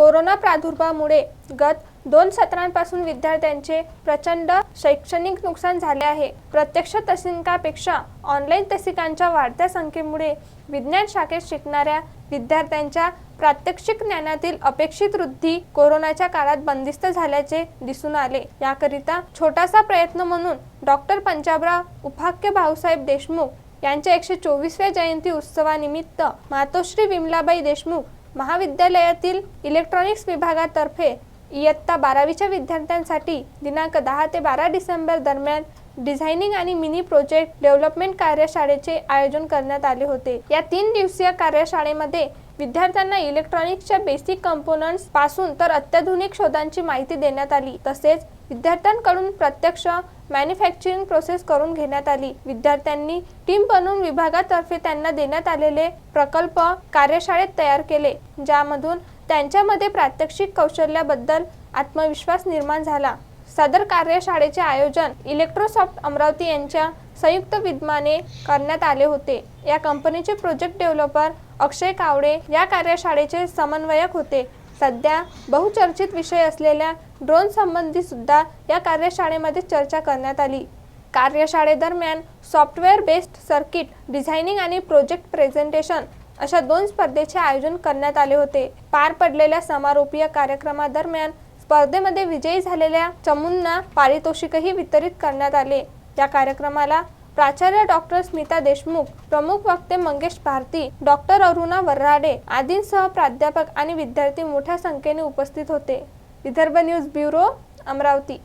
Corona प्रादुर्भावामुळे गत दोन सत्रांपासून विद्यार्थ्यांचे प्रचंड शैक्षणिक नुकसान झाले आहे. प्रत्यक्ष तसिकापेक्षा ऑनलाईन तसिकांच्या वाढत्या संख्येमुळे विज्ञान शाखेत शिकणाऱ्या विद्यार्थ्यांच्या प्रात्यक्षिक ज्ञानातील अपेक्षित वृद्धी कोरोनाच्या काळात बंदिस्त झाल्याचे दिसून आले. याकरिता छोटासा प्रयत्न म्हणून डॉक्टर पंजाबराव उपाख्य भाऊसाहेब देशमुख यांच्या एकशे चोवीसव्या जयंती उत्सवानिमित्त मातोश्री विमलाबाई देशमुख महाविद्यालयातील इलेक्ट्रॉनिक्स विभागातर्फे इयत्ता बारावीच्या विद्यार्थ्यांसाठी दिनांक दहा ते बारा डिसेंबर दरम्यान डिझायनिंग आणि मिनी प्रोजेक्ट डेव्हलपमेंट कार्यशाळेचे आयोजन करण्यात आले होते. या तीन दिवसीय कार्यशाळेमध्ये विद्यार्थ्यांना इलेक्ट्रॉनिक्सच्या बेसिक कंपोनंट्सपासून तर अत्याधुनिक शोधांची माहिती देण्यात आली. तसेच विद्यार्थ्यांकडून प्रत्यक्ष मॅन्युफॅक्चरिंग प्रोसेस करून घेण्यात आली. विद्यार्थ्यांनी टीम बनवून विभागातर्फे त्यांना देण्यात आलेले प्रकल्प कार्यशाळेत तयार केले ज्यामधून त्यांच्यामध्ये प्रात्यक्षिक कौशल्याबद्दल आत्मविश्वास निर्माण झाला. सदर कार्यशाळेचे आयोजन इलेक्ट्रोसॉफ्ट अमरावती यांच्या संयुक्त विद्यमाने करण्यात आले होते. या कंपनीचे प्रोजेक्ट डेव्हलपर अक्षय कावडे या कार्यशाळेचे समन्वयक होते. सध्या बहुचर्चित विषय असलेल्या ड्रोन संबंधी सुद्धा या कार्यशाळेमध्ये चर्चा करण्यात आली. कार्यशाळेदरम्यान सॉफ्टवेअर बेस्ड सर्किट डिझायनिंग आणि प्रोजेक्ट प्रेझेंटेशन अशा दोन स्पर्धेचे आयोजन करण्यात आले होते. पार पडलेल्या समारोपीय कार्यक्रमादरम्यान स्पर्धेमध्ये विजयी झालेल्या चमूंना पारितोषिकही वितरित करण्यात आले. या कार्यक्रमाला प्राचार्य डॉक्टर स्मिता देशमुख प्रमुख वक्ते मंगेश भारती डॉक्टर अरुणा वर्राडे आदींसह प्राध्यापक आणि विद्यार्थी मोठ्या संख्येने उपस्थित होते. Vidarbha news bureau Amravati.